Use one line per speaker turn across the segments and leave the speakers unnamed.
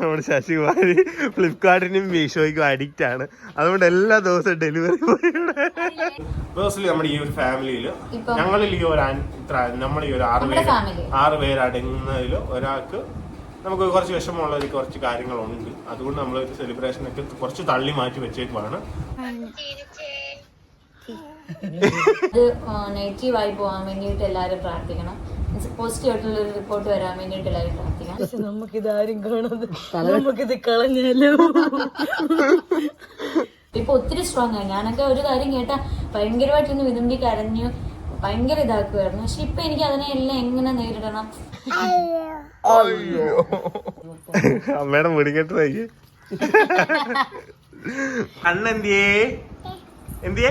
നമ്മുടെ ശശികുമാരി ഫ്ലിപ്കാർട്ടിനും മീഷോയ്ക്കും അഡിക്റ്റ് ആണ്. അതുകൊണ്ട് എല്ലാ ദിവസവും ഡെലിവറി പേഴ്സണലി നമ്മുടെ ഈ ഒരു ഫാമിലിയിൽ ഞങ്ങളിൽ ഈ ഒരു ഇത്ര നമ്മൾ ഈ ഒരു ആറ് പേര് ആറ് പേര് അടങ്ങുന്നതിൽ ഒരാൾക്ക് നമുക്ക് കുറച്ച് വിഷമമുള്ള ഒരു കുറച്ച് കാര്യങ്ങളുണ്ട്. അതുകൊണ്ട് നമ്മൾ ഒരു സെലിബ്രേഷൻ ഒക്കെ കുറച്ച് തള്ളി മാറ്റി വെച്ചേക്കുവാണ്.
അത് നെഗറ്റീവ് ആയി പോകാൻ വേണ്ടിയിട്ട് എല്ലാവരും പ്രാർത്ഥിക്കണം. പോസിറ്റീവ് ആയിട്ടുള്ള ഒരു റിപ്പോർട്ട് വരാൻ വേണ്ടിയിട്ട് എല്ലാവരും പ്രാർത്ഥിക്കണം.
പക്ഷെ നമുക്കിത് ആരും കാണാതെ നമുക്കിത് കളഞ്ഞാലോ?
ഇപ്പൊ ഒത്തിരി സ്ട്രോങ് ആയി ഞാനൊക്കെ ഒരു കാര്യം കേട്ടാ ഭയങ്കരമായിട്ടൊന്ന് വിതുമ്പി കരഞ്ഞു ഭയങ്കര ഇതാക്കുമായിരുന്നു പക്ഷെ ഇപ്പൊ എനിക്ക് അതിനെ എല്ലാം എങ്ങനെ നേരിടണം?
അമ്മയുടെ കണ്ണെന്തിയേ എന്തിയേ?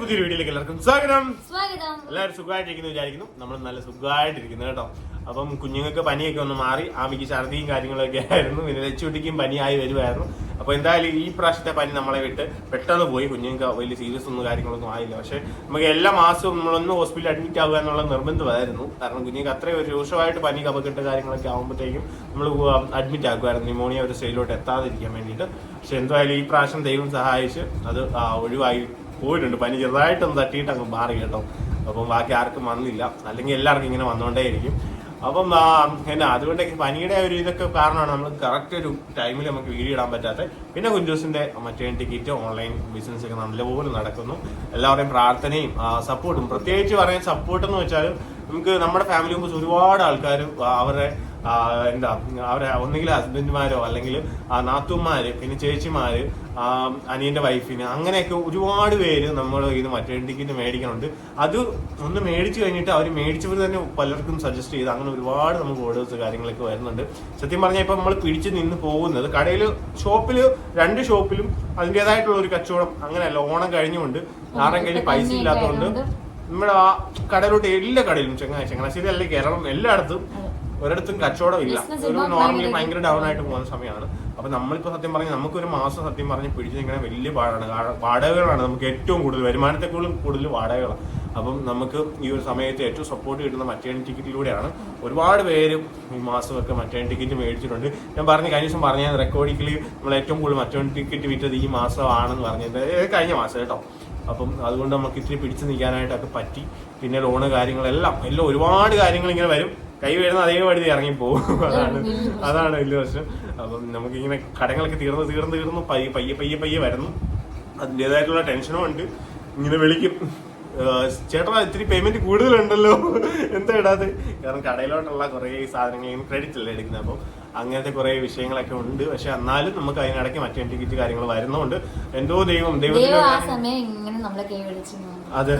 പുതിയൊരു വീഡിയോയിലേക്ക് എല്ലാവർക്കും സ്വാഗതം.
സ്വാഗതം.
എല്ലാവരും സുഖമായിട്ടിരിക്കുന്നു വിചാരിക്കുന്നു. നമ്മൾ നല്ല സുഖമായിട്ടിരിക്കുന്നു കേട്ടോ. അപ്പം കുഞ്ഞുങ്ങൾക്ക് പനിയൊക്കെ ഒന്ന് മാറി ആമിക്ക് ഛർദിയും കാര്യങ്ങളൊക്കെ ആയിരുന്നു. പിന്നെ ലച്ചുട്ടിക്കും പനിയായി വരുമായിരുന്നു അപ്പോൾ എന്തായാലും ഈ പ്രാവശ്യത്തെ പനി നമ്മളെ വിട്ട് പെട്ടെന്ന് പോയി. കുഞ്ഞുങ്ങൾക്ക് വലിയ സീരിയസ് ഒന്നും കാര്യങ്ങളൊന്നും ആയില്ല. പക്ഷേ നമുക്ക് എല്ലാ മാസവും നമ്മളൊന്ന് ഹോസ്പിറ്റലിൽ അഡ്മിറ്റ് ആവുക എന്നുള്ള നിർബന്ധമായിരുന്നു. കാരണം കുഞ്ഞുങ്ങൾക്ക് അത്രയും ഒരു രൂക്ഷമായിട്ട് പനി കപക്കെട്ട് കാര്യങ്ങളൊക്കെ ആകുമ്പോഴത്തേക്കും നമ്മൾ അഡ്മിറ്റ് ആക്കുമായിരുന്നു. ന്യൂമോണിയ ഒരു സ്റ്റേജിലോട്ട് എത്താതിരിക്കാൻ വേണ്ടിയിട്ട്. പക്ഷെ എന്തായാലും ഈ പ്രാവശ്യം ദൈവം സഹായിച്ച് അത് ഒഴിവായി പോയിട്ടുണ്ട്. പനി ചെറുതായിട്ടൊന്ന് തട്ടിയിട്ട് അങ്ങ് മാറി കേട്ടോ. അപ്പം ബാക്കി ആർക്കും വന്നില്ല. അല്ലെങ്കിൽ എല്ലാവർക്കും ഇങ്ങനെ വന്നുകൊണ്ടേയിരിക്കും അപ്പം എന്നാ അതുകൊണ്ട് പനിയുടെ ഒരു ഇതൊക്കെ കാരണമാണ് നമ്മൾ കറക്റ്റ് ഒരു ടൈമിൽ നമുക്ക് വീഡിയോ ഇടാൻ പറ്റാത്ത പിന്നെ കുഞ്ചൂസിന്റെ മറ്റേ ടിക്കറ്റ് ഓൺലൈൻ ബിസിനസ് ഒക്കെ നല്ലപോലെ നടക്കുന്നു. എല്ലാവരുടെയും പ്രാർത്ഥനയും സപ്പോർട്ടും പ്രത്യേകിച്ച് പറയാൻ സപ്പോർട്ട് എന്ന് വെച്ചാൽ നമുക്ക് നമ്മുടെ ഫാമിലി മെമ്പേഴ്സ് ഒരുപാട് ആൾക്കാർ അവരുടെ എന്താ അവരെ ഒന്നുകിൽ ഹസ്ബൻഡുമാരോ അല്ലെങ്കിൽ ആ നാത്തുമാര് പിന്നെ ചേച്ചിമാര് ആ, അനിയന്റെ വൈഫിന് അങ്ങനെയൊക്കെ ഒരുപാട് പേര് നമ്മൾ ഇത് മറ്റേ ടിക്കറ്റ് മേടിക്കുന്നുണ്ട്. അത് ഒന്ന് മേടിച്ചു കഴിഞ്ഞിട്ട് അവർ മേടിച്ചവർ തന്നെ പലർക്കും സജസ്റ്റ് ചെയ്ത് അങ്ങനെ ഒരുപാട് നമുക്ക് ഓർഡേഴ്സ് കാര്യങ്ങളൊക്കെ വരുന്നുണ്ട്. സത്യം പറഞ്ഞാൽ ഇപ്പൊ നമ്മൾ പിടിച്ച് നിന്ന് പോകുന്നത് കടയിൽ ഷോപ്പിൽ രണ്ട് ഷോപ്പിലും അതിന്റെതായിട്ടുള്ള ഒരു കച്ചവടം അങ്ങനെയല്ല ഓണം കഴിഞ്ഞുകൊണ്ട് നാടൻ കയ്യിൽ പൈസ ഇല്ലാത്തതുകൊണ്ട് നമ്മുടെ ആ കടയിലോട്ട് എല്ലാ കടയിലും ചെങ്ങ ചങ്ങനാശ്ശേരി അല്ലെങ്കിൽ കേരളം എല്ലായിടത്തും ഒരിടത്തും കച്ചവടം ഇല്ല. ഒരു നോർമലി
ഭയങ്കര
ഡൗൺ ആയിട്ട് പോകുന്ന സമയമാണ്. അപ്പൊ നമ്മളിപ്പോ സത്യം പറഞ്ഞു നമുക്ക് ഒരു മാസം സത്യം പറഞ്ഞ് പിടിച്ചു നിൽക്കണ വലിയ പാടാണ്. വാടകകളാണ് നമുക്ക് ഏറ്റവും കൂടുതൽ വരുമാനത്തെക്കാളും കൂടുതൽ വാടകകളാണ്. അപ്പം നമുക്ക് ഈ ഒരു സമയത്ത് ഏറ്റവും സപ്പോർട്ട് കിട്ടുന്ന മറ്റേ ടിക്കറ്റിലൂടെയാണ് ഒരുപാട് പേര് ഈ മാസമൊക്കെ മറ്റേ ടിക്കറ്റ് മേടിച്ചിട്ടുണ്ട്. ഞാൻ പറഞ്ഞു കഴിഞ്ഞ ദിവസം പറഞ്ഞ റെക്കോർഡിങ്ങിൽ നമ്മൾ ഏറ്റവും കൂടുതൽ മറ്റേ ടിക്കറ്റ് വിറ്റത് ഈ മാസമാണെന്ന് പറഞ്ഞത്. കഴിഞ്ഞ മാസം കേട്ടോ. അപ്പം അതുകൊണ്ട് നമുക്ക് ഇത്തിരി പിടിച്ചു നിൽക്കാനായിട്ടൊക്കെ പറ്റി. പിന്നെ ലോണ് കാര്യങ്ങളെല്ലാം എല്ലാം ഒരുപാട് കാര്യങ്ങൾ ഇങ്ങനെ വരും. കൈ വരുന്ന അതേ വഴി ഇറങ്ങി പോകും അതാണ് അതാണ് വലിയ പ്രശ്നം. അപ്പം നമുക്കിങ്ങനെ കടങ്ങളൊക്കെ തീർന്ന് തീർന്ന് തീർന്ന് പയ്യെ പയ്യെ പയ്യെ പയ്യെ വരുന്നു. അതിന്റെതായിട്ടുള്ള ടെൻഷനും ഉണ്ട്. ഇങ്ങനെ വിളിക്കും. ചേട്ടാ ഇത്തിരി പേയ്മെന്റ് കൂടുതലുണ്ടല്ലോ. എന്താ ഇടാതെ കാരണം കടയിലോട്ടുള്ള കുറേ സാധനങ്ങൾ ക്രെഡിറ്റ് അല്ലേ എടുക്കുന്നത്? അപ്പം അങ്ങനത്തെ കുറേ വിഷയങ്ങളൊക്കെ ഉണ്ട്. പക്ഷെ എന്നാലും നമുക്ക് അതിനിടയ്ക്ക് മറ്റേ ടിക്കറ്റ് കാര്യങ്ങൾ വരുന്നുണ്ട് എന്തോ ദൈവം
ദൈവം ആ സമയം ഇങ്ങനെ നമ്മളെ കൈ വിളിച്ചു
അതെ.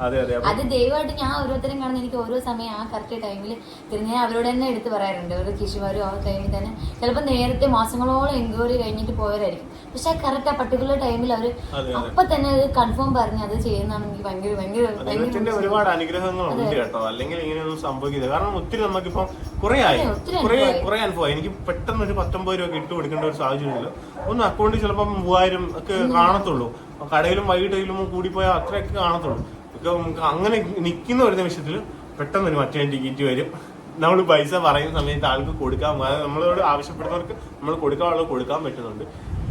അതെ അത്.
ദൈവമായിട്ട് ഞാൻ ഓരോരുത്തരും കാണുന്ന എനിക്ക് ഓരോ സമയം ആ കറക്റ്റ് ടൈമിൽ തിരിഞ്ഞാൽ അവരോട് തന്നെ എടുത്ത് പറയാറുണ്ട്. ഒരു കിഷുമാരും ആ ടൈമിൽ തന്നെ ചിലപ്പോൾ നേരത്തെ മാസങ്ങളോളം എൻക്വയറി കഴിഞ്ഞിട്ട് പോയവരായിരിക്കും. പക്ഷെ കറക്റ്റ് ആ പർട്ടിക്കുലർ ടൈമിൽ അവർ. അപ്പൊ തന്നെ അത് കൺഫേം പറഞ്ഞ് അത് ചെയ്യുന്നതാണ് എനിക്ക് ഭയങ്കര ഭയങ്കര
ഒരുപാട് അനുഗ്രഹങ്ങളുണ്ട് കേട്ടോ. അല്ലെങ്കിൽ ഇങ്ങനെയൊന്നും സംഭവിക്കില്ല. കാരണം ഒത്തിരി നമുക്കിപ്പം കുറെ ആയി.
ഒത്തിരി
കുറെ
അനുഭവമായി.
കുറെ എനിക്ക് പെട്ടെന്ന് ഒരു പത്തൊമ്പത് രൂപ ഇട്ട് കൊടുക്കേണ്ട ഒരു സാഹചര്യമില്ല. ഒന്ന് അക്കൗണ്ടിൽ ചിലപ്പം മൂവായിരം ഒക്കെ കാണത്തുള്ളൂ. കടയിലും വൈകിട്ടിലും കൂടിപ്പോയാൽ അത്രയൊക്കെ കാണത്തുള്ളൂ. നമുക്ക് അങ്ങനെ നിൽക്കുന്ന ഒരു നിമിഷത്തിൽ പെട്ടെന്ന് ഒരു മറ്റേ ടിക്കറ്റ് വരും. നമ്മൾ പൈസ പറയുന്ന സമയത്ത് ആൾക്ക് കൊടുക്കാൻ നമ്മളോട് ആവശ്യപ്പെടുന്നവർക്ക് നമ്മൾ കൊടുക്കാനുള്ളത് കൊടുക്കാൻ പറ്റുന്നുണ്ട്.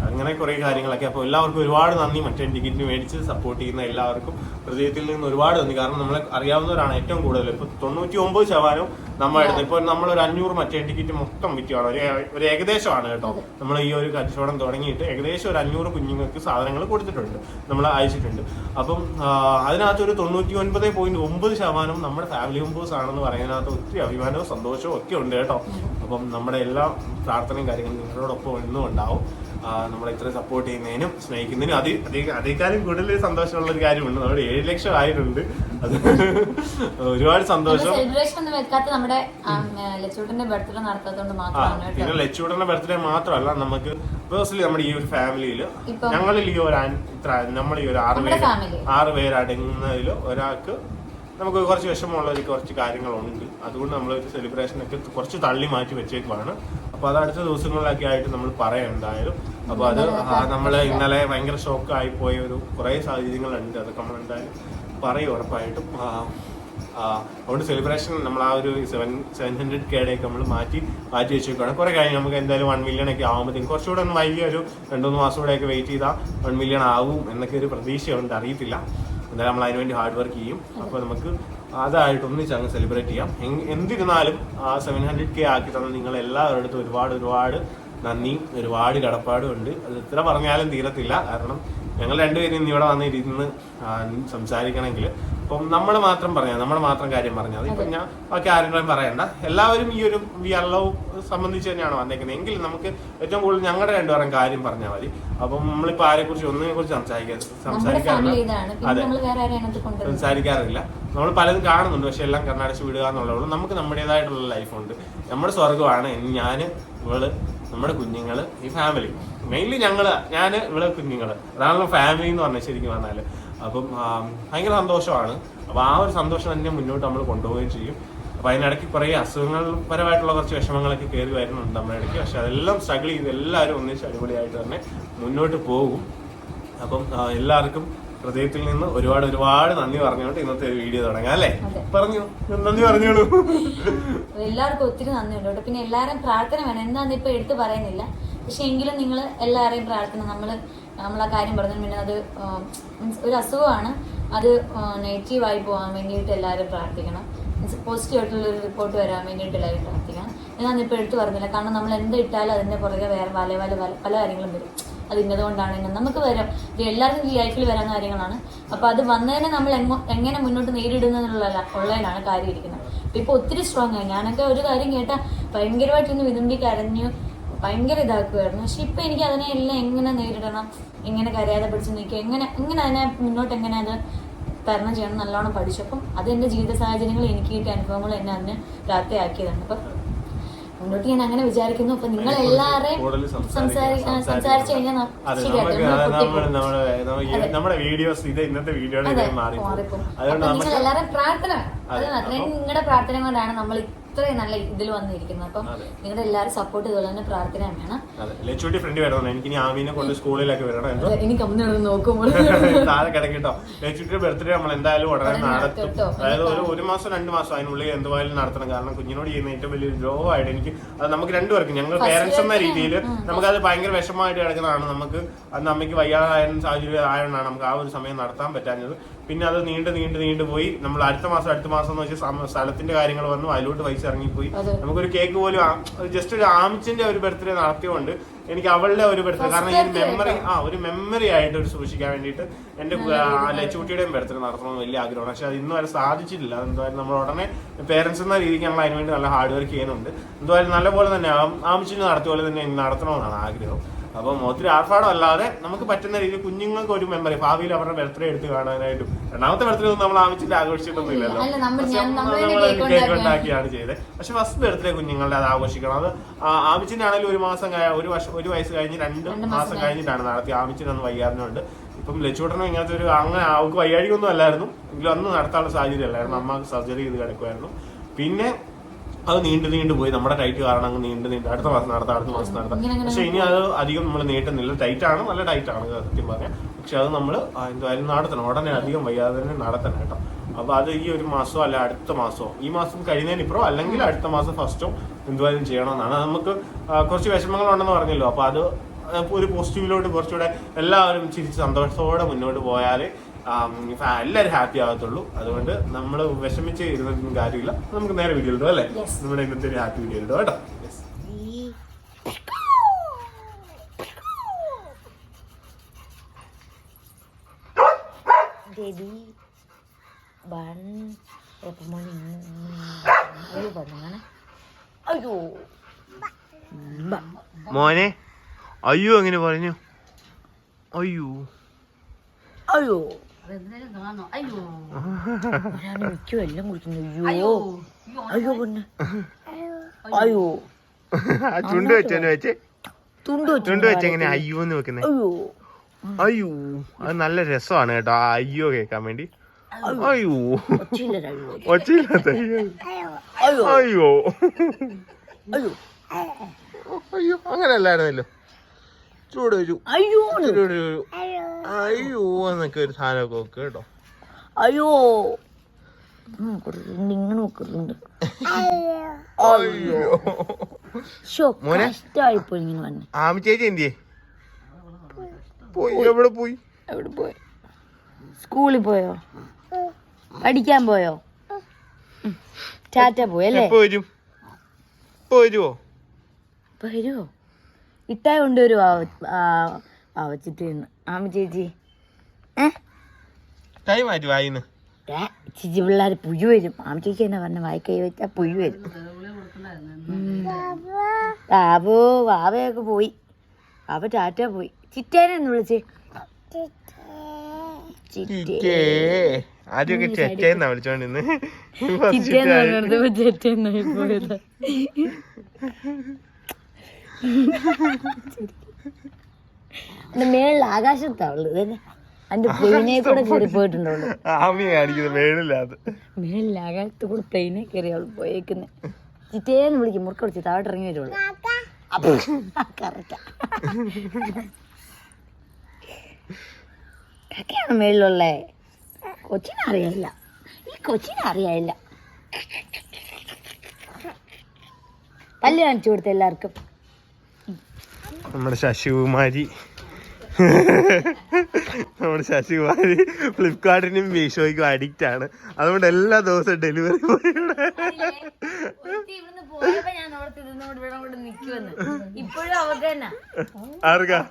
അങ്ങനെ കുറേ കാര്യങ്ങളൊക്കെ. അപ്പോൾ എല്ലാവർക്കും ഒരുപാട് നന്ദി. മറ്റേ ടിക്കറ്റ് മേടിച്ച് സപ്പോർട്ട് ചെയ്യുന്ന എല്ലാവർക്കും ഹൃദയത്തിൽ നിന്ന് ഒരുപാട് നന്ദി. കാരണം നമ്മളെ അറിയാവുന്നവരാണ് ഏറ്റവും കൂടുതൽ. ഇപ്പൊ തൊണ്ണൂറ്റി ഒമ്പത് ശതമാനവും നമ്മുടെ അടുത്ത് ഇപ്പോൾ നമ്മൾ ഒരു അഞ്ഞൂറ് മറ്റേ ടിക്കറ്റ് മൊത്തം വിറ്റുകയാണ് ഒരു ഒരു ഏകദേശമാണ് കേട്ടോ. നമ്മൾ ഈ ഒരു കച്ചവടം തുടങ്ങിയിട്ട് ഏകദേശം ഒരു അഞ്ഞൂറ് കുഞ്ഞുങ്ങൾക്ക് സാധനങ്ങൾ കൊടുത്തിട്ടുണ്ട്. നമ്മൾ അയച്ചിട്ടുണ്ട്. അപ്പം അതിനകത്ത് ഒരു തൊണ്ണൂറ്റി ഒൻപത് പോയിന്റ് ഒമ്പത് ശതമാനം നമ്മുടെ ഫാമിലി മെമ്പേഴ്സ് ആണെന്ന് പറയുന്നതിനകത്ത് ഒത്തിരി അഭിമാനവും സന്തോഷവും ഒക്കെ ഉണ്ട് കേട്ടോ. അപ്പം നമ്മുടെ എല്ലാ പ്രാർത്ഥനയും കാര്യങ്ങളും നിങ്ങളോടൊപ്പം എന്നും ഉണ്ടാവും. നമ്മളെ ഇത്ര സപ്പോർട്ട് ചെയ്യുന്നതിനും സ്നേഹിക്കുന്നതിനും അത് അതേ അതേക്കാളും കൂടുതൽ സന്തോഷമുള്ള ഒരു കാര്യമുണ്ട്. നമ്മുടെ ഏഴ് ലക്ഷം ആയിട്ടുണ്ട്. അത് ഒരുപാട് സന്തോഷം.
നമ്മുടെ ലച്ചൂട്ടിന്റെ ബർത്ത്ഡേ
പിന്നെ മാത്രമല്ല നമുക്ക് പേഴ്സണലി നമ്മുടെ ഈ ഒരു ഫാമിലിയിൽ ഞങ്ങളിൽ ഈ ഒരു ഇത്ര നമ്മൾ ഈ ഒരു ആറ് പേര് ആറ് പേരടങ്ങുന്നതിൽ ഒരാൾക്ക് നമുക്ക് കുറച്ച് വിഷമമുള്ള ഒരു കുറച്ച് കാര്യങ്ങളുണ്ട്. അതുകൊണ്ട് നമ്മൾ ഒരു സെലിബ്രേഷനൊക്കെ കുറച്ച് തള്ളി മാറ്റി വെച്ചേക്കുവാണ്. അപ്പോൾ അത് അടുത്ത ദിവസങ്ങളിലൊക്കെ ആയിട്ട് നമ്മൾ പറയാം എന്തായാലും. അപ്പൊ അത് നമ്മൾ ഇന്നലെ ഭയങ്കര ഷോക്ക് ആയി പോയ ഒരു കുറെ സാഹചര്യങ്ങളുണ്ട്. അതൊക്കെ നമ്മൾ എന്തായാലും പറയും ഉറപ്പായിട്ടും. അതുകൊണ്ട് സെലിബ്രേഷൻ നമ്മൾ ആ ഒരു സെവൻ സെവൻ ഹൺഡ്രഡ് കെയുടെ ഒക്കെ നമ്മൾ മാറ്റി മാറ്റി വെച്ചേക്കാണ് കുറെ കാര്യങ്ങൾ നമുക്ക് എന്തായാലും വൺ മില്യൺ ഒക്കെ ആകുമ്പോഴത്തേക്കും കുറച്ചുകൂടെ ഒന്ന് വൈകി ഒരു രണ്ടുമൂന്ന് മാസം കൂടെ ഒക്കെ വെയിറ്റ് ചെയ്താൽ വൺ മില്യൺ ആകും എന്നൊക്കെ ഒരു പ്രതീക്ഷയുണ്ട്. അറിയത്തില്ല. എന്തായാലും നമ്മൾ അതിനുവേണ്ടി ഹാർഡ് വർക്ക് ചെയ്യും. അപ്പോൾ നമുക്ക് അതായിട്ട് ഒന്നിച്ച് അങ്ങ് സെലിബ്രേറ്റ് ചെയ്യാം. എന്തിരുന്നാലും ആ സെവൻ ഹൺഡ്രഡ് കെ ആക്കി തന്ന നിങ്ങൾ എല്ലാവരുടെ അടുത്തും ഒരുപാട് ഒരുപാട് നന്ദിയും ഒരുപാട് കടപ്പാടും ഉണ്ട് അത് എത്ര പറഞ്ഞാലും തീരത്തില്ല. കാരണം ഞങ്ങൾ രണ്ടുപേരും ഇന്ന് ഇവിടെ വന്ന് ഇരുന്ന് സംസാരിക്കണമെങ്കിൽ. അപ്പം നമ്മൾ മാത്രം പറഞ്ഞാൽ നമ്മൾ മാത്രം കാര്യം പറഞ്ഞാൽ ഇപ്പം ഞാൻ ബാക്കി ആരെങ്കിലും പറയണ്ട. എല്ലാവരും ഈ ഒരു വി ആർ സംബന്ധിച്ച് തന്നെയാണ് വന്നേക്കുന്നത്. എങ്കിൽ നമുക്ക് ഏറ്റവും കൂടുതൽ ഞങ്ങളുടെ രണ്ടുപേരും കാര്യം പറഞ്ഞാൽ മതി. അപ്പം നമ്മളിപ്പോൾ ആരെ കുറിച്ച് ഒന്നിനെ കുറിച്ച് സംസാരിക്കാൻ
സംസാരിക്കാറുണ്ട്
സംസാരിക്കാറില്ല. അതെ. സംസാരിക്കാറില്ല. നമ്മൾ പലതും കാണുന്നുണ്ട്. പക്ഷെ എല്ലാം കണ്ണടച്ച് വിടുക എന്നുള്ളതുകൊണ്ട് നമുക്ക് നമ്മുടേതായിട്ടുള്ള ലൈഫുണ്ട് നമ്മുടെ സ്വർഗമാണ് ഞാൻ ഇവൾ നമ്മുടെ കുഞ്ഞുങ്ങൾ ഈ ഫാമിലി മെയിൻലി ഞങ്ങൾ ഞാൻ ഇവിടെ കുഞ്ഞുങ്ങൾ. അതാണല്ലോ ഫാമിലി എന്ന് പറഞ്ഞാൽ ശരിക്കും പറഞ്ഞാൽ. അപ്പം ഭയങ്കര സന്തോഷമാണ്. അപ്പൊ ആ ഒരു സന്തോഷം തന്നെ മുന്നോട്ട് നമ്മൾ കൊണ്ടുപോവുകയും ചെയ്യും. അപ്പൊ അതിനിടയ്ക്ക് കുറേ അസുഖങ്ങൾ പരമായിട്ടുള്ള കുറച്ച് വിഷമങ്ങളൊക്കെ കയറി വരുന്നുണ്ട് നമ്മുടെ ഇടയ്ക്ക്. പക്ഷെ അതെല്ലാം സ്ട്രഗിൾ ചെയ്ത് എല്ലാവരും ഒന്നിച്ച് അടിപൊളിയായിട്ട് തന്നെ മുന്നോട്ട് പോകും. അപ്പം എല്ലാവർക്കും ഹൃദയത്തിൽ നിന്ന് ഒരുപാട് ഒരുപാട് നന്ദി പറഞ്ഞുകൊണ്ട് ഇന്നത്തെ വീഡിയോ തുടങ്ങാം അല്ലേ. പറഞ്ഞു. നന്ദി പറഞ്ഞോളൂ.
എല്ലാവർക്കും ഒത്തിരി നന്ദിയുണ്ട് കേട്ടോ. പിന്നെ എല്ലാവരും പ്രാർത്ഥന വേണം. എന്താന്ന് ഇപ്പൊ എടുത്തു പറയുന്നില്ല. പക്ഷെ എങ്കിലും നിങ്ങൾ എല്ലാവരെയും പ്രാർത്ഥന നമ്മൾ നമ്മൾ ആ കാര്യം പറഞ്ഞു പിന്നെ അത് മീൻസ് ഒരു അസുഖമാണ്. അത് നെഗറ്റീവായി പോകാൻ വേണ്ടിയിട്ട് എല്ലാവരും പ്രാർത്ഥിക്കണം. മീൻസ് പോസിറ്റീവ് ആയിട്ടുള്ള ഒരു റിപ്പോർട്ട് വരാൻ വേണ്ടിയിട്ട് എല്ലാവരും പ്രാർത്ഥിക്കണം. എന്നാന്ന് ഇപ്പോൾ എടുത്തു പറഞ്ഞില്ല. കാരണം നമ്മൾ എന്ത് ഇട്ടാലും അതിന്റെ പുറകെ വേറെ വല പല പല പല കാര്യങ്ങളും വരും. അത് ഇന്ന് നമുക്ക് വരാം. എല്ലാവർക്കും ഈ ലൈഫിൽ വരാൻ കാര്യങ്ങളാണ്. അപ്പൊ അത് വന്നതിനെ നമ്മൾ എങ്ങോ- എങ്ങനെ മുന്നോട്ട് നേരിടുന്നതിനുള്ള ഉള്ളതിനാണ് കാര്യം ഇരിക്കുന്നത് അപ്പൊ ഇപ്പൊ ഒത്തിരി സ്ട്രോങ് ആയി. ഞാനൊക്കെ ഒരു കാര്യം കേട്ടാ ഭയങ്കരമായിട്ട് ഇന്ന് വിതുമ്പി കരഞ്ഞു ഭയങ്കര ഇതാക്കുമായിരുന്നു പക്ഷെ ഇപ്പൊ എനിക്ക് അതിനെ എല്ലാം എങ്ങനെ നേരിടണം എങ്ങനെ കരയാതെ പിടിച്ച് നിൽക്കുക എങ്ങനെ എങ്ങനെ അതിനെ മുന്നോട്ട് എങ്ങനെ അത് തരണം ചെയ്യണം നല്ലോണം പഠിച്ചു. അപ്പം അത് എന്റെ ജീവിത സാഹചര്യങ്ങൾ എനിക്ക് കിട്ടിയ അനുഭവങ്ങൾ എന്നെ അതിന് പ്രാപ്തിയാക്കിയതാണ്. അപ്പൊ മുന്നോട്ട് ഞാൻ അങ്ങനെ വിചാരിക്കുന്നു. അപ്പൊ നിങ്ങൾ എല്ലാവരെയും സംസാരിച്ചു കഴിഞ്ഞാൽ
നമ്മുടെ വീഡിയോസ് ഇത് ഇന്നത്തെ
നിങ്ങൾ എല്ലാവരും പ്രാർത്ഥന അത്രയും നിങ്ങളുടെ പ്രാർത്ഥന കൊണ്ടാണ് നമ്മൾ ഇത്രയും നല്ല ഇതിൽ വന്നിരിക്കുന്നത്. അപ്പം. നിങ്ങളുടെ എല്ലാവരും സപ്പോർട്ട് ഇതുപോലെ തന്നെ പ്രാർത്ഥന വേണം
ഫ്രണ്ട് വരണം എനിക്ക് ഇനി ആമീനെ കൊണ്ട് സ്കൂളിലൊക്കെ വരണം
കമ്മി നടന്ന് നോക്കുമ്പോൾ
താഴെ കിടക്കട്ടോ ലച്ചുട്ടിയുടെ ബർത്ത്ഡേ നമ്മൾ എന്തായാലും ഉടനെ നടത്തും. അതായത് ഒരു ഒരു മാസം രണ്ട് മാസം അതിനുള്ളിൽ എന്തുവായാലും നടത്തണം. കാരണം കുഞ്ഞിനോട് ചെയ്യുന്ന ഏറ്റവും വലിയൊരു ദ്രോഹമായിട്ട് എനിക്ക് അത് നമുക്ക് രണ്ടുപേർക്കും ഞങ്ങൾ പേരൻസ് എന്ന രീതിയിൽ നമുക്കത് ഭയങ്കര വിഷമമായിട്ട് കിടക്കുന്നതാണ്. നമുക്ക് അന്ന് അമ്മയ്ക്ക് വയ്യാതായ സാഹചര്യം ആയതുകൊണ്ടാണ് നമുക്ക് ആ ഒരു സമയം നടത്താൻ പറ്റാഞ്ഞത്. പിന്നെ അത് നീണ്ട് നീണ്ട് നീണ്ട് പോയി. നമ്മൾ അടുത്ത മാസം അടുത്ത മാസം എന്ന് വെച്ചാൽ സ്ഥലത്തിന്റെ കാര്യങ്ങൾ വന്നു. അതിലോട്ട് പൈസ ഇറങ്ങിപ്പോയി. നമുക്കൊരു കേക്ക് പോലും ജസ്റ്റ് ഒരു ആമിച്ചിന്റെ ഒരു ബർത്ത്ഡേ നടത്തിയോണ്ട് എനിക്ക് അവളുടെ ഒരു ബർത്ത്ഡേ കാരണം ഈ
birthday
മെമ്മറി ആ ഒരു മെമ്മറി ആയിട്ട് ഒരു സൂക്ഷിക്കാൻ വേണ്ടിയിട്ട് എന്റെ ലച്ചുകുട്ടിയുടെയും ബർത്ത്ഡേ നടത്തണമെന്ന് വലിയ ആഗ്രഹമാണ്. പക്ഷെ അത് ഇന്നും വരെ സാധിച്ചിട്ടില്ല. എന്തായാലും നമ്മൾ ഉടനെ പേരൻസ് എന്ന രീതിക്ക് നമ്മൾ അതിനുവേണ്ടി നല്ല ഹാർഡ് വർക്ക് ചെയ്യുന്നുണ്ട്. എന്തായാലും നല്ലപോലെ തന്നെ ആമിച്ചിന് നടത്തിയ പോലെ തന്നെ നടത്തണമെന്നാണ് ആഗ്രഹം. അപ്പം ഒത്തിരി ആർഭാടം അല്ലാതെ നമുക്ക് പറ്റുന്ന രീതിയിൽ കുഞ്ഞുങ്ങൾക്ക് ഒരു മെമ്മറി ഭാവിയിൽ അവരുടെ ബർത്ത്ഡേ എടുത്ത് കാണാനായിട്ടും രണ്ടാമത്തെ ബർത്ത്ഡേ ഒന്നും നമ്മൾ ആവശ്യത്തിൽ ആഘോഷിച്ചിട്ടൊന്നും ഇല്ലല്ലോ
നമ്മൾ- ഉണ്ടാക്കി.
ഉണ്ടാക്കിയാണ് ചെയ്തത്. പക്ഷെ ഫസ്റ്റ് ബർത്ത്ഡേ കുഞ്ഞുങ്ങളുടെ അത് ആഘോഷിക്കണം. അത് ആണെങ്കിലും ഒരു മാസം ഒരു വർഷം ഒരു വയസ്സ് കഴിഞ്ഞ് രണ്ട്
മാസം
കഴിഞ്ഞിട്ടാണ് നടത്തി ആമിച്ചിനൊന്ന് വയ്യാറിനുണ്ട് ഇപ്പം ലച്ചൂട്ടനും ഇങ്ങനത്തെ ഒരു അങ്ങനെ അവൾക്ക് വയ്യാഴികൊന്നും അല്ലായിരുന്നു. എങ്കിലും അന്ന് നടത്താനുള്ള സാഹചര്യം അല്ലായിരുന്നു. അമ്മ സർജറി ചെയ്ത് കിടക്കുമായിരുന്നു പിന്നെ അത് നീണ്ടു നീണ്ടു പോയി. നമ്മുടെ ടൈറ്റ് കാരണം അങ്ങ് നീണ്ടു നീണ്ടു. അടുത്ത മാസം നടത്താം അടുത്ത മാസം നടത്താം. പക്ഷെ ഇനി അത് അധികം നമ്മൾ നീട്ടുന്നില്ല ടൈറ്റ് ആണ് നല്ല ടൈറ്റ് ആണ് സത്യം പറഞ്ഞാൽ പക്ഷെ അത് നമ്മൾ എന്തായാലും നടത്തണം. ഉടനെ അധികം വയ്യാതെ തന്നെ നടത്തണം കേട്ടോ. അപ്പൊ അത് ഈ ഒരു മാസോ അല്ല അടുത്ത മാസോ. ഈ മാസം കഴിയുന്നതിന് ഇപ്പോ അല്ലെങ്കിൽ അടുത്ത മാസം ഫസ്റ്റോ എന്തുവായാലും ചെയ്യണമെന്നാണ്. നമുക്ക് കുറച്ച് കുറച്ച് വിഷമങ്ങളുണ്ടെന്ന് പറഞ്ഞല്ലോ. അപ്പൊ അത് ഒരു പോസിറ്റീവിലോട്ട് കുറച്ചുകൂടെ എല്ലാവരും ചിരിച്ച് സന്തോഷത്തോടെ മുന്നോട്ട് പോയാൽ എല്ലാവരും ഹാപ്പി ആകത്തുള്ളൂ. അതുകൊണ്ട് നമ്മൾ വിഷമിച്ച് ഇരുന്നൊന്നും കാര്യമില്ല. നമുക്ക് നേരെ വീഡിയോ ഇടും അല്ലേ? നമ്മുടെ ഇന്നത്തെ ഒരു ഹാപ്പി വീഡിയോ ഇടും കേട്ടോ. ബേബി
വൺ ban berapa അയ്യോ.
മോനെ അയ്യോ എങ്ങനെ പറഞ്ഞു. അയ്യോ.
ayo ഞാൻ മിക്കും എല്ലാം കുടിക്കുന്നു അയ്യോ അയ്യോ പൊന്നെ അയ്യോ
ചുണ്ട് വെച്ചെന്ന് വെച്ച്
തുണ്ട്
ചുണ്ട് വെച്ച് എങ്ങനെ അയ്യോ എന്ന് വെക്കുന്നത്
അയ്യോ
അയ്യോ അത് നല്ല രസമാണ് കേട്ടോ ആ അയ്യോ കേൾക്കാൻ വേണ്ടി. അയ്യോ.
ഒച്ചയില്ല അയ്യോ.
അയ്യോ
അയ്യോ
അയ്യോ ചൂട് ഒരു
അയ്യോ.
എന്നൊക്കെ ഒരു സാധനമൊക്കെ നോക്ക് കേട്ടോ.
അയ്യോ.
നോക്കുന്നുണ്ട് ഇങ്ങനെ നോക്കുന്നുണ്ട്
അയ്യോ.
ഷോ
മോനെ?
കഷ്ടമായിപ്പോ ഇങ്ങനെ വന്നെ.
ആമി ചേച്ചി എന്തിയേ? പോയി എവിടെ പോയി?
എവിടെ പോയി? സ്കൂളിൽ പോയോ? പഠിക്കാൻ പോയോ. ടാറ്റ പോയല്ലേ
വരുമോ വരും?
വരുമോ ഇട്ടായി കൊണ്ടുവരുമോ പാവച്ചിട്ട് ആമ ചേച്ചി.
ചേച്ചി വായിന്ന്.
ഏ, പിള്ളേർ പുഴു വരും. ആമ ചേച്ചി എന്നാ പറഞ്ഞ? വായി കൈ വെച്ചാ പുഴു വരും. ബാബോ വാവയൊക്കെ പോയി. ബാബ ടാറ്റ പോയി. ചിറ്റേനെ ഒന്ന് വിളിച്ച്. ചിറ്റേ.
ആദ്യമൊക്കെ ചെറ്റേന്നാ വിളിച്ചോണ്ടിന്ന്
ചിറ്റേന്ന് പോയത്. മേളിൽ ആകാശത്താ ഉള്ളത് ഇതന്നെ അതിന്റെ പ്ലെയിനെ കൂടെ കയറി പോയിട്ടുണ്ടോളൂ.
ആമി കാണിക്കുന്നത് വേണില്ലാതെ
മേളിൽ ആകാശത്ത് കൂടെ പ്ലെയിനെ കയറി അവൾ പോയേക്കുന്നെ. ചിറ്റേന്ന് വിളിക്കും മുറുക്ക വിളിച്ച് താഴോട്ട് ഇറങ്ങി വരുള്ളൂ കറക്റ്റാ. ഒക്കെയാണ് മേളിലുള്ളേ കൊച്ചിനെ അറിയില്ല ഈ കൊച്ചിനെ അറിയില്ല പല്ല് കാണിച്ചു കൊടുത്ത എല്ലാവർക്കും.
നമ്മുടെ ശശികുമാരി. നമ്മുടെ ശശികുമാരി ഫ്ലിപ്കാർട്ടിനും മീഷോയ്ക്കും അഡിക്റ്റ് ആണ്. അതുകൊണ്ട് എല്ലാ ദിവസവും ഡെലിവറി
തന്നെ
ആർക്കാ?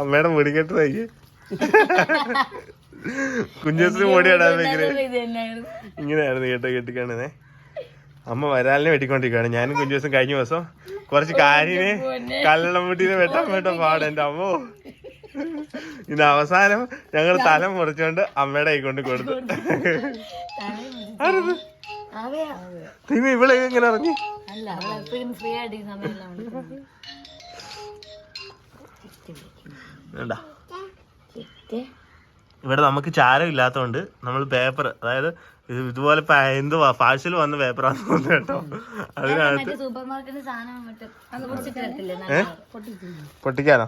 അമ്മയുടെ മുടിക്കെട്ട് തയ്ക്ക് കുഞ്ഞുസിന് മുടിയിടാൻ ഭയങ്കര ഇങ്ങനെയായിരുന്നു കേട്ടോ കെട്ടിക്കാണേ അമ്മ വരാലിനെ വെട്ടിക്കൊണ്ടിരിക്കുകയാണ് ഞാനും കുഞ്ഞു ദിവസം കഴിഞ്ഞ ദിവസം കുറച്ച് കാരിനെ കല്ലടം മുട്ടീനെ വെട്ടാൻ വേണ്ട പാട് എന്റെ അമ്മോ. ഇന്ന് അവസാനം ഞങ്ങൾ തല മുറിച്ചോണ്ട് അമ്മയുടെ കൈ കൊണ്ട് കൊടുത്തു. പിന്നെ ഇവിടെ എങ്ങനെ ഇറങ്ങി വേണ്ട. ഇവിടെ നമുക്ക് ചാരം ഇല്ലാത്തതുകൊണ്ട് നമ്മൾ പേപ്പർ അതായത് ഇതുപോലെ എന്തുവാ പാഴ്സൽ വന്ന പേപ്പറാന്ന് തോന്നുന്നു കേട്ടോ. അതിനകത്ത് പൊട്ടിക്കാനോ?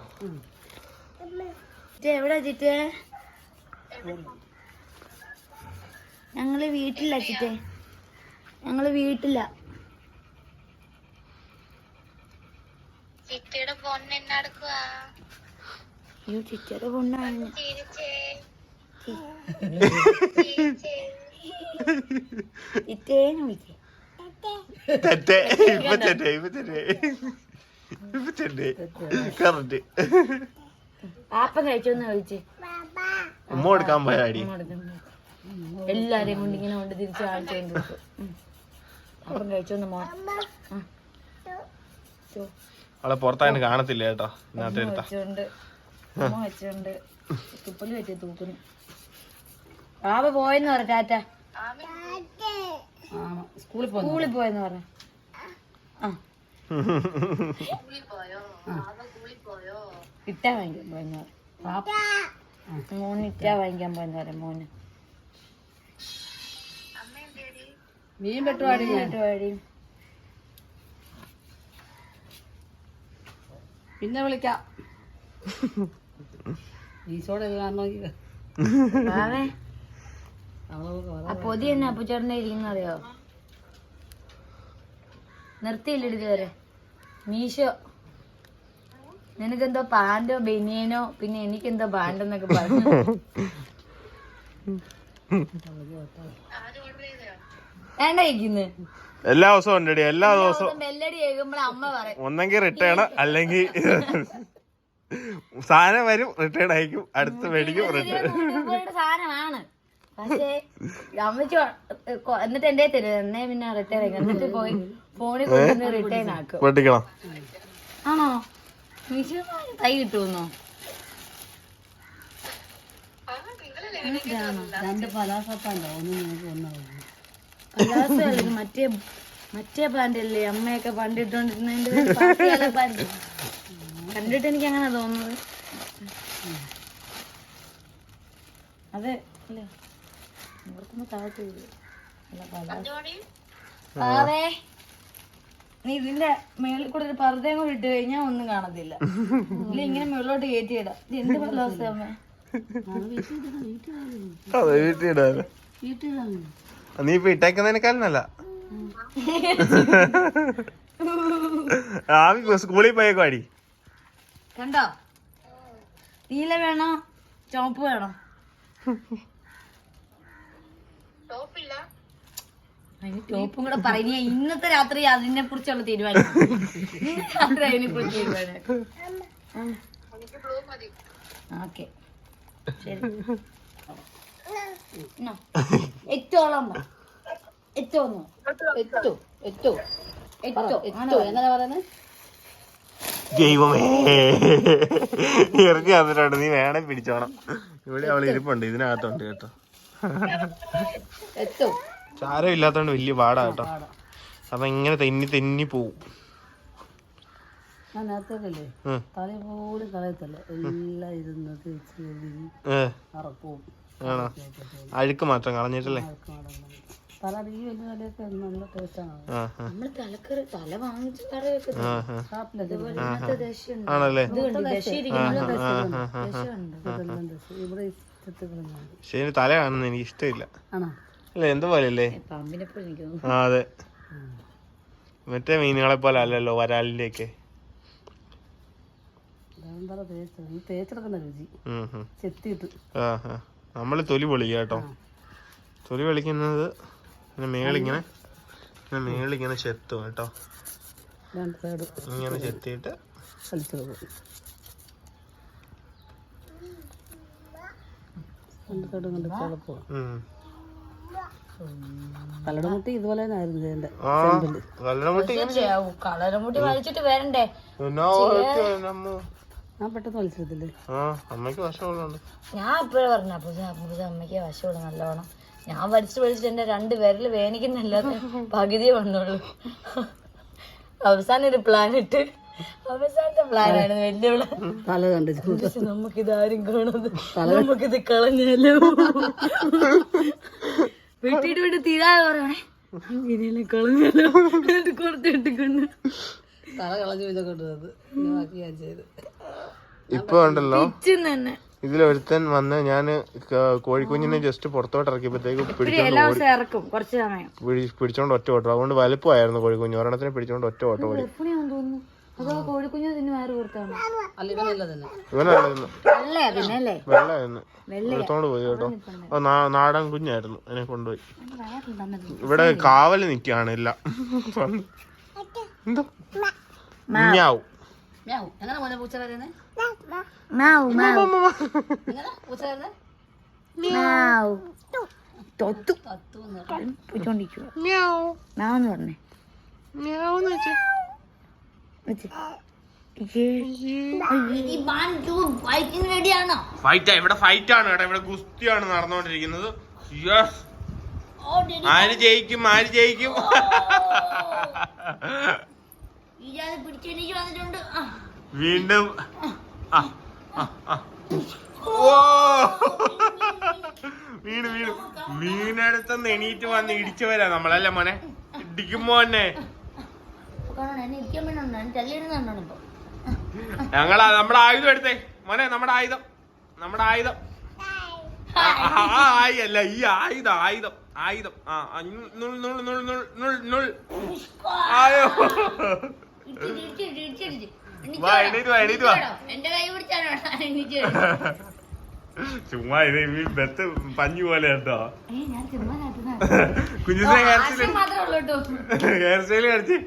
ഞങ്ങൾ വീട്ടില്ല ചിറ്റേ ഞങ്ങൾ വീട്ടില്ല ചിറ്റയുടെ പൊണ്ണ് അയ്യോ ചിറ്റയുടെ പൊണ്ണാണ്
തെറ്റേ. ഇപ്പൊ തെറ്റേ ഇപ്പൊ തെറ്റേ. ഇപ്പൊ തെറ്റേ. കറക്റ്റ്
പാപ്പം കഴിച്ചോന്ന് ചോദിച്ചേ.
ഉമ്മ കൊടുക്കാൻ പോയാടി.
എല്ലാരെയും കൊണ്ട് ഇങ്ങനെ കൊണ്ട് തിരിച്ച് കാണിച്ചോണ്ട് അപ്പം കഴിച്ചോന്ന് മോൻ.
അവളെ പുറത്തായിട്ട് കാണത്തില്ല കേട്ടോ. എടുത്ത.
വെച്ചോണ്ട്. വെച്ചോണ്ട്. തുപ്പൽ വെച്ച് തൂക്കുന്നു. ബാബ പോയെന്ന് പറ ടാറ്റ.
സ്കൂളിൽ
സ്കൂളിൽ പോയെന്ന് പറ. ആ. ഇട്ട വാങ്ങിക്കാൻ പോയെന്ന് പറ. മോന് ഇട്ട വാങ്ങിക്കാൻ പോയെന്ന് പറ മോന്.
മീൻ
പെട്ടുപാടി പെട്ടുപാടി.
പിന്നെ വിളിക്കാം. ഈശോടെ കാരണം കാണണമെങ്കിൽ.
ആ പൊതി തന്നെ അപ്പുച്ചേട്ടനെ ഇരിക്കുന്ന അറിയോ? നിർത്തിയില്ല ഇതുവരെ മീശോ. നിനക്കെന്തോ പാന്റോ ബനിയനോ? പിന്നെ എനിക്കെന്തോ പാന്റെന്നൊക്കെ പറഞ്ഞു. വേണ്ട ഇരിക്കുന്നു
എല്ലാ ദിവസവും ഉണ്ടടി എല്ലാ ദിവസവും.
ബെല്ലടി കേൾക്കുമ്പോൾ അമ്മ പറയും.
ഒന്നെങ്കിൽ റിട്ടേൺ അല്ലെങ്കിൽ സാധനം വരും റിട്ടേൺ അയക്കും അടുത്ത് മേടിക്കും റിട്ടേൺ
സാധനമാണ് പക്ഷേ അമ്മച്ചി കൊ- കൊ- എന്നിട്ട് എന്റെ തരും? എന്നേ പിന്നെ റിട്ടേൺ ആക്കും എന്നിട്ട് പോയി ഫോണിൽ കൊണ്ടുവന്ന് റിട്ടേൺ ആക്കും. ആണോ? തൈ കിട്ടുമെന്നോ?
രണ്ട് പലാസപ്പാണ്ടോ? ഒന്ന് നിങ്ങൾക്ക്
പലാസോ മറ്റേ മറ്റേ പാന്റ് അല്ലേ അമ്മയൊക്കെ പാന്റ് കണ്ടിട്ട് എനിക്ക് അങ്ങനെ തോന്നുന്നത്. അതെ അല്ലേ? ഓർക്കുമ്പോ താഴത്ത് പാവേ.
നീ ഇതിന്റെ മേളിൽ കൂടെ ഒരു പർദ്ദയും കൂടി ഇട്ട് കഴിഞ്ഞാൽ ഒന്നും കാണത്തില്ല. ഇല്ല ഇങ്ങനെ മുകളിലോട്ട് കയറ്റിയിടാം ഇത് എന്ത് കാലാവസ്ഥ അമ്മേ?
അതെ വീട്ടിടാതെ നീ ഇപ്പൊ ഇട്ടേക്കുന്നതിനേക്കാളും ആവി സ്കൂളിൽ പോയേക്കോ അടി.
കണ്ടോ? നീല വേണോ? ചുവപ്പ് വേണോ? ടോപ്പും കൂടെ പറയുന്ന ഇന്നത്തെ രാത്രി അതിനെ കുറിച്ചുള്ള തീരുമാനം രാത്രി അതിനെ കുറിച്ച് തീരുമാനം ഓക്കെ. ശരി. എന്നാ, എത്തോളം വാ. എത്തോന്നോ എത്തോ എത്തോ എത്തോ എത്തോ എങ്ങനെ പറയുന്നത്
ദൈവമേ. ഇറങ്ങി വന്നിട്ടുണ്ട്. നീ വേണേ പിടിച്ചോണം. ഇവിടെ അവൾ ഇരിപ്പുണ്ട്. ഇതിനകത്തുണ്ട് കേട്ടോ. ചാരം ഇല്ലാത്തോണ്ട് വലിയ പാടാ കേട്ടോ. അപ്പൊ ഇങ്ങനെ തെന്നി തെന്നി പോവും. അഴുക്ക് മാത്രം കളഞ്ഞിട്ടല്ലേ?
തല ഈ വലിയ തലയൊക്കെ നല്ല ടേസ്റ്റാണ്
നമ്മൾ തലക്കറി തല വാങ്ങിച്ച് ദശയുണ്ട്. ദശയുണ്ട്
ഇവിടെ
ശരി തല കാണുന്ന എനിക്ക് ഇഷ്ടമില്ല.
ആണോ?
അല്ലേ എന്താ പോലെ
പാമ്പിനെ പോലെ
ആ അതെ. മറ്റേ മീനുകളെ പോലെ അല്ലല്ലോ വരാലിന്റെ ഒക്കെ നമ്മൾ തൊലി പൊളിക്കാട്ടോ തൊലി പൊളിക്കുന്നത് ഇങ്ങനെ മേളിങ്ങനെ ഇങ്ങനെ മേളിങ്ങനെ ചെത്തും കേട്ടോ. ഇങ്ങനെ ചെത്തിയിട്ട്
ഇതുപോലെ തന്നെ ആയിരുന്നു
വലിച്ചിട്ട് വരണ്ടേ?
എന്നാ ഓക്കെ നമ്മ
ഞാൻ പെട്ടെന്ന് വലിച്ചെടുത്തില്ലേ?
അമ്മയ്ക്ക്
ഞാൻ ഇപ്പോഴേ പറഞ്ഞു അപ്പുറത്ത് അമ്മയ്ക്ക് വശമുള്ള നല്ലവണ്ണം ഞാൻ വലിച്ചു വലിച്ചിട്ട് എന്റെ രണ്ട് വിരൽ വേനിക്കുന്നല്ലാതെ പകുതിയെ വന്നുള്ളൂ. അവസാനം ഒരു പ്ലാൻ ഇട്ട്. അവസാനത്തെ പ്ലാനാണ് വെല്ലുവിളി വലിയ പ്ലാൻ
തല കണ്ടിട്ട്
നമുക്കിത് ആരും കാണാതെ നമുക്കിത് കളഞ്ഞാലോ വെട്ടിയിട്ട് വിട്ട് തീരാതെ പറയണേ ഇങ്ങനെയല്ലേ കളഞ്ഞാലോ എന്നിട്ട് കൊടുത്തിട്ട് കൊണ്ട്
തല കളഞ്ഞു ഇതൊക്കെ കൊണ്ടുവന്നത്. ബാക്കി ഞാൻ ചെയ്ത്.
ഇപ്പൊ ഉണ്ടല്ലോ.
തന്നെ.
ഇതിലൊരുത്തൻ വന്ന് ഞാൻ കോഴിക്കുഞ്ഞിനെ ജസ്റ്റ് പുറത്തോട്ട് ഇറക്കിയപ്പോഴത്തേക്ക് പിടിച്ചോണ്ട് ഒറ്റ ഓട്ടോ. അതുകൊണ്ട് വലുപ്പമായിരുന്നു കോഴിക്കുഞ്ഞ്. ഒരെണ്ണത്തിന് പിടിച്ചോണ്ട് ഒറ്റ ഓട്ടോ ഓടി.
എപ്പോഴാന്ന് തോന്നുന്നു. അതോ കോഴിക്കുഞ്ഞു തിന്ന് വേറെ പുറത്താണ്
അല്ല ഇവനല്ല തന്നെ.
ഇവനായിരുന്നു എടുത്തോണ്ട് പോയി കേട്ടോ. നാടൻ കുഞ്ഞായിരുന്നു. അതിനെ കൊണ്ടുപോയി. ഇവിടെ കാവൽ നിക്കാണ് എല്ലാം. എന്തോ? ഞാവും
മ്യാവ്. എങ്ങനെ മോനെ പൂച്ച പറയുന്നത്
മാവ് മാവ്
എങ്ങനെ പൂച്ച പറയുന്നത്
മാവ് തൊത്തു.
തത്തു
പോയിക്കൊണ്ടിരിക്കുക മാവെന്ന് പറഞ്ഞേ. വെച്ച്. റെഡിയാണോ
ഫൈറ്റ് ഇവിടെ ഫൈറ്റ് ആണ് കേട്ടോ. ഇവിടെ ഗുസ്തിയാണ് നടന്നുകൊണ്ടിരിക്കുന്നത്. യെസ് ആര് ജയിക്കും? ആര് ജയിക്കും
ഇയാൾ പിടിച്ചെനിക്ക് വന്നിട്ടുണ്ട് ആ.
വീണ്ടും. വീണ് വീണ്. വീണെടുത്തൊന്ന് എണീറ്റ് വന്ന് ഇടിച്ചു വരാ നമ്മളല്ലേ മോനെ? ഇടിക്കുമ്പോ തന്നെ ഞങ്ങളാ നമ്മുടെ ആയുധം എടുത്തേ. മോനെ നമ്മുടെ ആയുധം. നമ്മുടെ ആയുധം. ആയി അല്ല ഈ ആയുധം ആയുധം ആയുധം. ആ ആ, നുൾ നുൾ നുൾ നുൾ നുൾ നുൾ. ആയോ. ചുമ്മാ ഇത് ഈ ബെത്ത് പഞ്ഞു പോലെ കേട്ടോ. കുഞ്ഞിനെ ഹെയർ സ്റ്റൈൽ ഹെയർ സ്റ്റൈൽ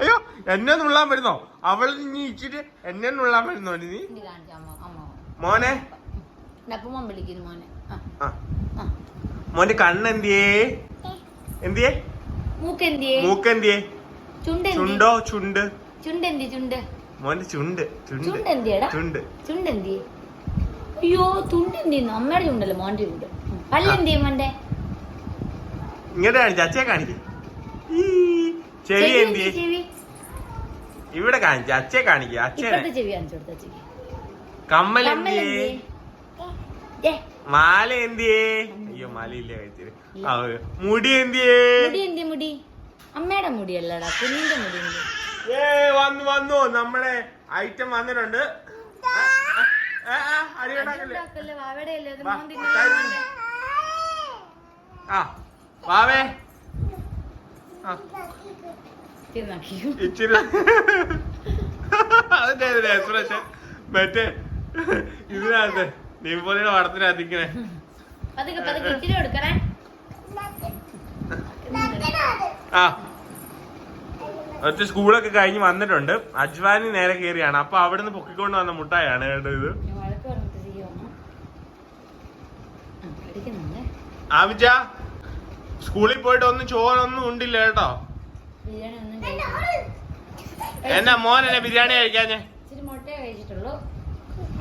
അയ്യോ എന്നെ നുള്ളാൻ വരുന്നോ? അവൾ നീ ഇച്ചിട്ട് എന്നെ നുള്ളാൻ വരുന്നോ നീ മോനെ.
മോനെ.
മോന്റെ കണ്ണെന്തിയേ? എന്തിയേ?
മൂക്കെന്തിയെ?
ചുണ്ടോ? ചുണ്ട്.
ചുണ്ടെന്തി ചുണ്ട്.
മോന്റെ ചുണ്ട്. ചുണ്ട്.
ചുണ്ടെന്തിയടാ?
ചുണ്ട്.
ചുണ്ടെന്തിയെ? അയ്യോ ചുണ്ടെന്തിന്ന് അമ്മയുടെ ചുണ്ടല്ലോ? മോന്റെ ചുണ്ട്. പല്ലെന്തിയെ മോന്റെ?
കാണിക്ക്? ചെവി എന്തിയേ? ഇവിടെ കാണിച്ച അച്ഛയെ കാണിക്ക. അച്ഛനെ.
ചെവി കാണിച്ചു കൊടുത്ത ചെവി
കമ്മൽ എന്തിയേ മാല എന്തിയേ അയ്യോ കഴിച്ചത് ആ, മുടി എന്തിയേ?
മുടി എന്തി മുടി? അമ്മയുടെ മുടിയല്ലടാ കുഞ്ഞിന്റെ മുടി
ഏ വന്നു വന്നു. നമ്മളെ ഐറ്റം വന്നിട്ടുണ്ട്. ആ, വാവേ. ആ? ഇച്ചിരി അതിന്റെ എക്സ്പ്രഷൻ മറ്റേ ഇതിനകത്ത് പോലെ പടത്തിനകത്ത് ഇങ്ങനെ
പതുക്കെ പതുക്കെ ഇച്ചിരി കൊടുക്കണേ.
ആ. ഒറ്റ സ്കൂളൊക്കെ കഴിഞ്ഞ് വന്നിട്ടുണ്ട്. അജ്വാനി നേരെ കയറിയാണ്. അപ്പൊ അവിടുന്ന് പൊക്കിക്കൊണ്ട് വന്ന മുട്ടായാണ് കേട്ടോ ഇത്. ആമിച്ച സ്കൂളിൽ പോയിട്ട് ഒന്നും ചോറൊന്നും ഉണ്ടില്ല കേട്ടോ. എന്നാ മോൻ എന്നെ ബിരിയാണി കഴിക്കാഞ്ഞേ?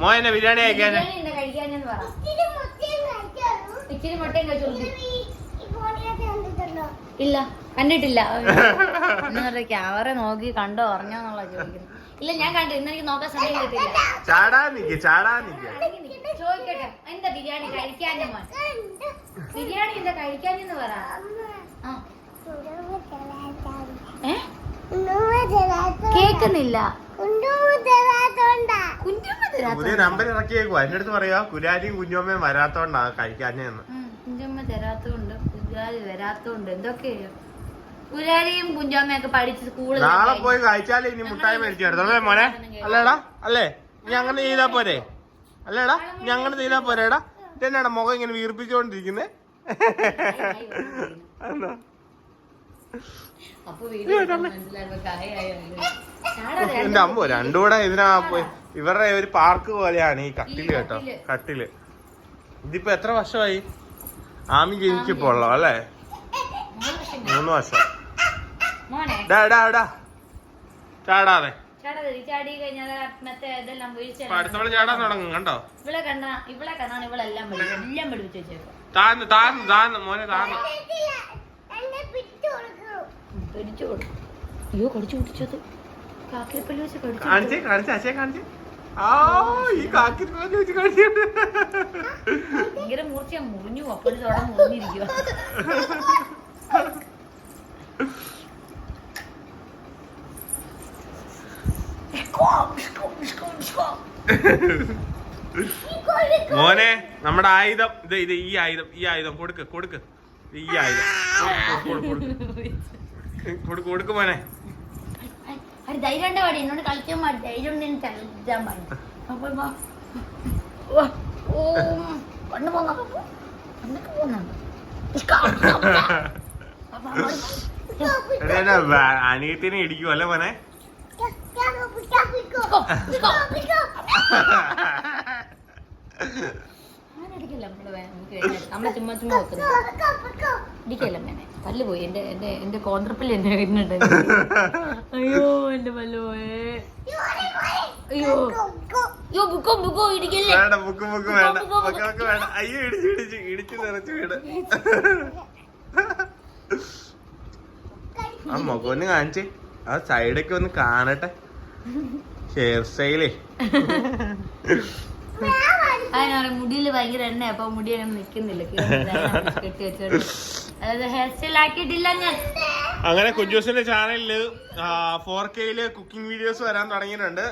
മോൻ എന്നെ ബിരിയാണി കഴിക്കാഞ്ഞേ?
ഇച്ചിരി ഇല്ല കണ്ടിട്ടില്ല. ക്യാമറ നോക്കി കണ്ടോ അറിഞ്ഞോന്നുള്ള ചോദിക്കുന്നു. ഇല്ല ഞാൻ കണ്ടു ഇന്ന് എനിക്ക് നോക്കാൻ സമയം കിട്ടില്ല
ചാടാ നിക്ക് ചാടാ നിക്ക്.
ചോദിക്കട്ടെ എന്താ ബിരിയാണി കഴിക്കാനും ബിരിയാണി എന്താ കഴിക്കാനെന്ന് പറ. കേക്കുന്നില്ല. കുഞ്ഞമ്മ
പുതിയ നമ്പർ ഇറക്കിയേക്കുവാ. എന്റെ അടുത്ത് പറയാ കുരാരിയും കുഞ്ഞമ്മയും വരാത്തോണ്ടാ കഴിക്കാഞ്ഞെന്ന്
കുഞ്ചമ്മ തരാത്തോണ്ട് കുഞ്ചാലി വരാത്തോണ്ട് എന്തൊക്കെയോ കുരാരിയും കുഞ്ചമ്മയൊക്കെ പഠിച്ച് സ്കൂളിൽ
നാളെ പോയി കഴിച്ചാലേ ഇനി മുട്ടായി മേടിച്ചെടുത്തോളേ മോനെ? അല്ലേടാ? അല്ലേ? നീ അങ്ങനെ ചെയ്താ പോരെ? അല്ലേടാ? ഇനി അങ്ങനെ ചെയ്താ പോരേടാ? ഇതെന്നാടാ മുഖം ഇങ്ങനെ വീർപ്പിച്ചോണ്ടിരിക്കുന്നേ.
എന്നാ
എന്റെ അമ്മ രണ്ടുകൂടെ ഇതിനാ പോയി. ഇവരുടെ ഒരു പാർക്ക് പോലെയാണ് ഈ കട്ടിൽ കേട്ടോ. കട്ടിൽ. ഇതിപ്പോ എത്ര വർഷമായി? ആമി ജനിച്ചപ്പോ ഉള്ളോ അല്ലേ? മൂന്ന് വർഷം.
മോനെ.
ഡാ ഡാ ഡാ. ചാടാതെ. അടുത്തവൾ ചാടാൻ തുടങ്ങും കണ്ടോ?
ഇവളെ കണ്ട ഇവളെ കണ്ടാണ് ഇവളെല്ലാം എല്ലാം പഠിപ്പിച്ചു വെച്ചേക്കും
താന്ന് താന്ന് താന്ന് മോനെ താന്ന്
പിടിച്ചു കൊടുക്കും. അയ്യോ കടിച്ചു കുടിച്ചത് കാക്കിരിപ്പള്ളി വെച്ച് കടിച്ചു
കാണിച്ചേ കാണിച്ചേ അച്ഛയെ കാണിച്ചേ. ആ ഈ കാക്കി വെച്ച് കാണിച്ചിട്ട്
ഭയങ്കര മൂർച്ച മുറിഞ്ഞു അപ്പോഴും തോടെ മുറിഞ്ഞിരിക്കുക
മോനെ നമ്മുടെ ആയുധം. ഇത് ഇത് ഈ ആയുധം ഈ ആയുധം. കൊടുക്ക് കൊടുക്ക്. ഈ ആയുധം. കൊടുക്ക് കൊടുക്ക് മോനെ.
അത് ധൈര്യം ഉണ്ട് പാടി എന്നോട് കളിക്കാൻ പാടി. ധൈര്യം ഉണ്ടെന്ന് കളിക്കാൻ പാടി പോകുന്നുണ്ട്
എടാ, എടാ, വ- അനിയത്തിനെ ഇടിക്കും അല്ലേ മോനെ?
ഞാനടിക്കില്ല നമുക്ക്. നമ്മളെ ചുമ്മാ ചുമ്മാ ഇടിക്കല്ല മേനെ പല്ല് പോയി. എന്റെ എന്റെ എന്റെ കോന്ത്രപ്പല്ല് എന്റെ വരുന്നുണ്ട്. അയ്യോ എന്റെ പല്ല് പോയേ. അയ്യോ. അയ്യോ ബുക്കോ ബുക്കോ ഇടിക്കല്ലേ
വേണ്ട ബുക്ക് ബുക്ക് വേണ്ട. ബുക്ക് ബുക്ക് വേണ്ട. അയ്യോ ഇടിച്ച് ഇടിച്ച് ഇടിച്ച് നിറച്ച് വീട് ആ മുഖമൊന്ന് കാണിച്ച്. ആ സൈഡൊക്കെ ഒന്ന് കാണട്ടെ. ഹെയർ സ്റ്റൈലേ
അതിനാണ് മുടിയിൽ ഭയങ്കര എണ്ണ അപ്പൊ മുടി അങ്ങനെ നിക്കുന്നില്ല. കെട്ടി വെച്ചോണ്ട്. അതായത് ഹെയർ സ്റ്റൈൽ ആക്കിയിട്ടില്ല ഞാൻ.
അങ്ങനെ കുഞ്ചൂസിന്റെ ചാനലിൽ ഫോർ കെയിൽ കുക്കിംഗ് വീഡിയോസ് വരാൻ തുടങ്ങിയിട്ടുണ്ട്.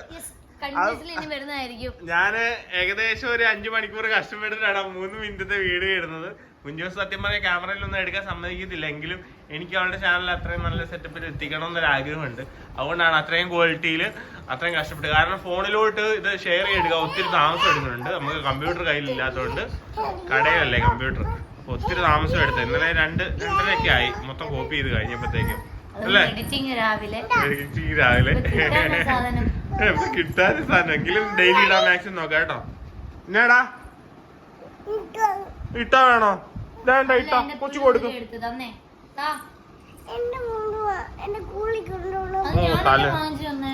ഞാൻ ഏകദേശം ഒരു അഞ്ചു മണിക്കൂർ കഷ്ടപ്പെട്ടിട്ടാണ് മൂന്ന് മിനിറ്റത്തെ വീഡിയോ ഇടുന്നത്. കുഞ്ചൂസ് സത്യം പറഞ്ഞ ക്യാമറയിലൊന്നും എടുക്കാൻ സമ്മതിക്കത്തില്ല. എങ്കിലും എനിക്ക് അവളുടെ ചാനൽ അത്രയും നല്ല സെറ്റപ്പിൽ എത്തിക്കണം എന്നൊരു ആഗ്രഹമുണ്ട്. അതുകൊണ്ടാണ് അത്രയും ക്വാളിറ്റിയിൽ അത്രയും കഷ്ടപ്പെട്ട്. കാരണം ഫോണിലോട്ട് ഇത് ഷെയർ ചെയ്തെടുക്കുക ഒത്തിരി താമസം എടുക്കുന്നുണ്ട്. നമുക്ക് കമ്പ്യൂട്ടർ കയ്യിലില്ലാത്തതുകൊണ്ട് കടയിലല്ലേ കമ്പ്യൂട്ടർ ഒത്തിരി താമസം എടുത്തു. ഇന്നലെ രണ്ട് രണ്ടരയൊക്കെ ആയി. മൊത്തം കോപ്പി ചെയ്ത് കഴിഞ്ഞപ്പോഴത്തേക്കും. അല്ലേ?
എഡിറ്റിംഗ് രാവിലെ.
രാവിലെ.
കിട്ടാത്ത സാധനം.
എങ്കിലും ഡെയിലി ഇടാൻ മാക്സിമം നോക്കാം കേട്ടോ. എന്നാടാ ഇട്ടാ. വേണോ? വേണ്ട ഇട്ടാ. കൊച്ചു കൊടുക്കും.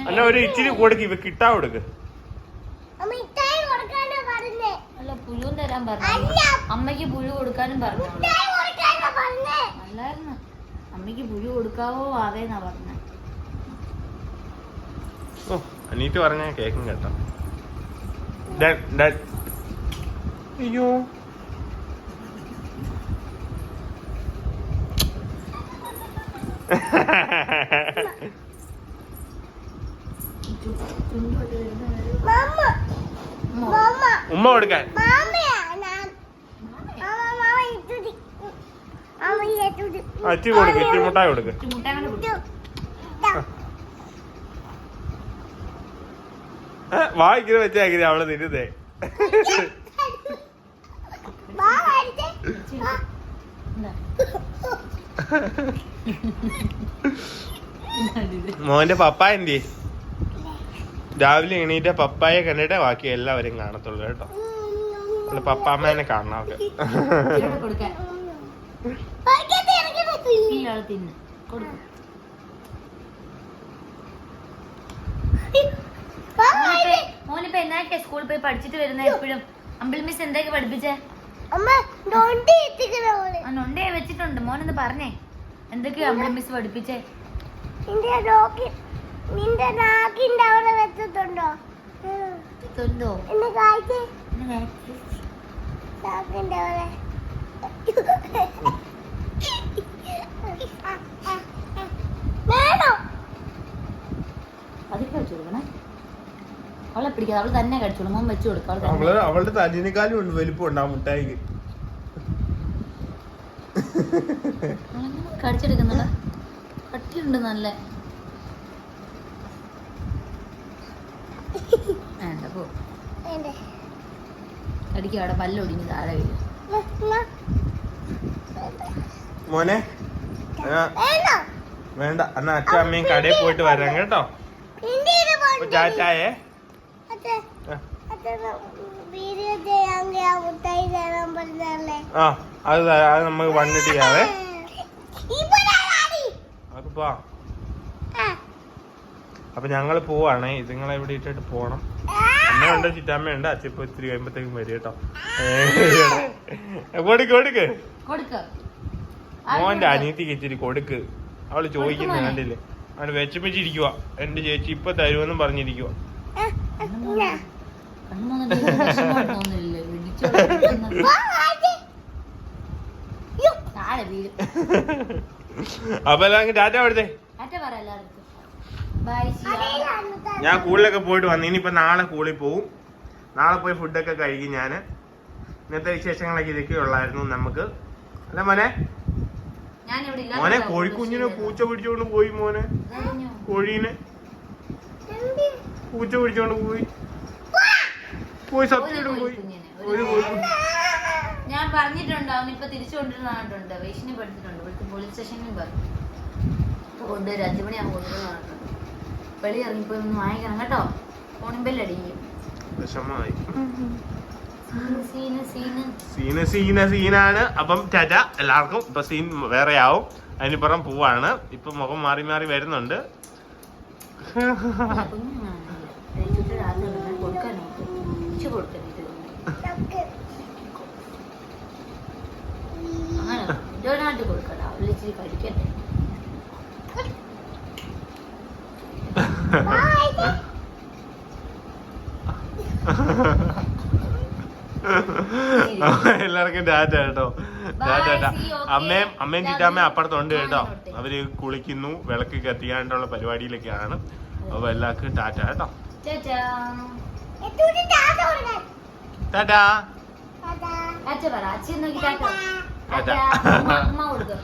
അല്ല ഒരു ഇച്ചിരി കൊടുക്ക് ഇവ കിട്ടാ കൊടുക്ക്.
അല്ല പുഴുവും തരാൻ പറഞ്ഞു
അല്ല.
അമ്മയ്ക്ക് പുഴു കൊടുക്കാനും പറഞ്ഞു? അല്ലായിരുന്നു. അമ്മയ്ക്ക് പുഴു കൊടുക്കാവോ ആവേന്നാ പറഞ്ഞ.
ഓ അനീറ്റ് പറഞ്ഞ കേക്കും കേട്ടോ. അയ്യോ. ഉമ്മ കൊടുക്കാൻ. അച്ചി കൊടുക്ക ഇച്ചി മുട്ടായി കൊടുക്ക.
മുട്ടാൻ കൊടുക്കും.
ഏ, വായിക്കുന്ന വെച്ചാ അവൾ തിരുതേ
എന്താ
മോന്റെ പപ്പായ എന്തി? രാവിലെ എണീറ്റ പപ്പായെ കണ്ടിട്ടേ ബാക്കി എല്ലാവരും കാണത്തുള്ളൂ കേട്ടോ. അവൾ പപ്പാമ്മേനെ കാണണം
അവർ മോനിപ്പോ എന്നാക്കെ സ്കൂളിൽ പോയി പഠിച്ചിട്ട് വരുന്ന എപ്പോഴും? അമ്പിൾ മിസ് എന്തൊക്കെ പഠിപ്പിച്ചേ? ആ നൊണ്ടേ വെച്ചിട്ടുണ്ട്. മോനൊന്ന് പറഞ്ഞേ. എന്തൊക്കെയാ അമ്പിൾ മിസ് പഠിപ്പിച്ചേ?
നിന്റെ നാക്കിന്റെ അവിടെ വെച്ചിട്ടുണ്ടോ?
തൊണ്ടോ
എന്നെ കാഴ്ച നാക്കിന്റെ അവിടെ. വേണോ?
അതൊക്കെ വെച്ചു കൊടുക്കണേ. അവളെ പിടിക്കാതെ അവൾ തന്നെ കടിച്ചോളൂ. മോൻ വെച്ചു കൊടുക്കാം.
അവളുടെ തല്ലിനേക്കാളും ഉണ്ട് വലിപ്പം ഉണ്ടാവും ആ മുട്ടായിക്ക്.
കടിച്ചെടുക്കുന്നുണ്ട് കട്ടിയുണ്ട് നല്ല. വേണ്ട പോ. കടിക്കും അവിടെ പല്ലൊടിഞ്ഞ് താഴെ വീഴും.
മോനെ വേണ്ട. എന്നാ അച്ഛൻ അമ്മയും കടയിൽ പോയിട്ട് വരാം കേട്ടോ? ചാച്ചായേ
അച്ഛൻ
ആ, അത്. അത് നമുക്ക് വന്നിട്ട് ചെയ്യാവേ. അപ്പൊ ഞങ്ങൾ പോവാണേ. ഇതുങ്ങളെ ഇവിടെ ഇട്ടിട്ട് പോണം.
ആ.
അമ്മയുണ്ട് ചിറ്റാമ്മയുണ്ട്. അച്ഛൻ ഇപ്പൊ ഇത്തിരി കഴിയുമ്പത്തേക്കും വരും കേട്ടോ. കൊടുക്ക് കൊടുക്ക്.
കൊടുക്ക്.
മോന്റെ അനിയത്തിക്ക് ഇച്ചിരി കൊടുക്ക്. അവൾ ചോദിക്കുന്ന. കണ്ടില്ലേ? അവന് വിഷമിച്ചിരിക്കുക എന്റെ ചേച്ചി ഇപ്പൊ തരുമെന്നും പറഞ്ഞിരിക്കുക അപ്പൊ ടാറ്റ. ഞാൻ സ്കൂളിലൊക്കെ പോയിട്ട് വന്നു. ഇനിയിപ്പോ നാളെ കൂളി പോവും. നാളെ പോയി ഫുഡൊക്കെ കഴിക്കും ഞാൻ ഇന്നത്തെ വിശേഷങ്ങളൊക്കെ ഇതൊക്കെ ഉള്ളായിരുന്നു നമുക്ക്. അല്ല മോനെ? മോനെ കോഴിക്കുഞ്ഞിനെ പൂച്ച പിടിച്ചോണ്ട് പോയി മോനെ. കോഴീനെ. പൂച്ച പിടിച്ചോണ്ട് പോയി. പോയി സത്യം പോയി. ഒരു
ഞാൻ പറഞ്ഞിട്ടുണ്ട് അവൻ ഇപ്പൊ തിരിച്ചു കൊണ്ടുവരുന്നുണ്ട് വേഷിനെ പഠിച്ചിട്ടുണ്ട് ഇവിടുത്തെ പോലീസ് സ്റ്റേഷനിൽ പറഞ്ഞു. കൊണ്ടുവരും അഞ്ചു മണിയാകുമ്പോൾ കൊണ്ടുവരുന്നുണ്ട് വെളി ഇറങ്ങിപ്പോയി ഒന്ന് വാങ്ങിക്കണം കേട്ടോ. ഫോണിൻ ബെല്ലടിക്കും
വിഷമമായി.
Scene scene
scene. സീന സീനാണ്. അപ്പം ചാച്ച എല്ലാവർക്കും ഇപ്പൊ സീൻ വേറെ ആവും അതിനിപ്പുറം പോവാണ്. ഇപ്പൊ മുഖം മാറി മാറി വരുന്നുണ്ട്
കൊടുക്കാനോ കൊടുക്കാൻ
നമുക്ക്
അങ്ങനെ ഡൊനാൾഡ് കൊടുക്കണ്ട വിളിച്ചിട്ട് കഴിക്കട്ടെ
എല്ലാവർക്കും ഡാറ്റ കേട്ടോ.
ഡാറ്റ.
അമ്മയും അമ്മയും ചീറ്റാമ്മയും അപ്പുറത്തുണ്ട് കേട്ടോ. അവർ കുളിക്കുന്നു വിളക്ക് കത്തിക്കാണ്ടുള്ള പരിപാടിയിലൊക്കെയാണ്. അപ്പൊ എല്ലാവർക്കും ടാറ്റ കേട്ടോ.
ടാറ്റ.
അച്ഛ പറ അച്ഛൻ നോക്കി അമ്മ കൊടുക്കും